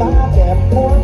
ตาแจ่ม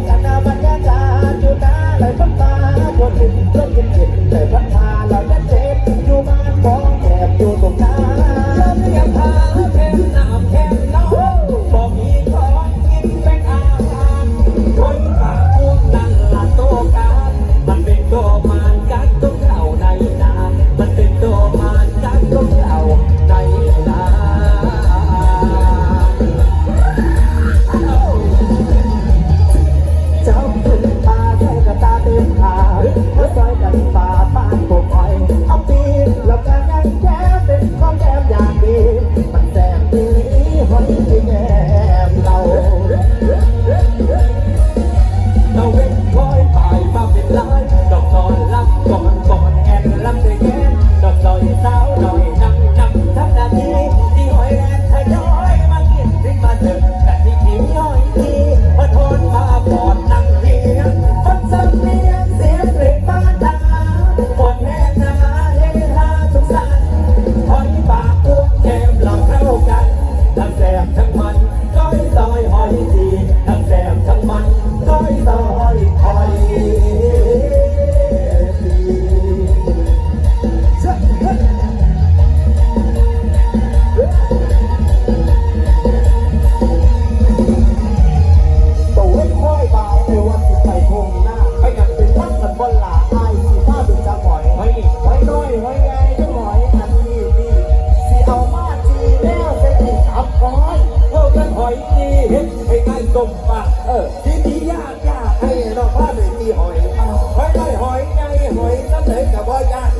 อยตีเฮ็ดให้ได้ตมปากเออที่นี่ยากยากให้เราพลาดไลยตีหอยหอยได้หอยไงหอยนั่นเลยกับว่ายาก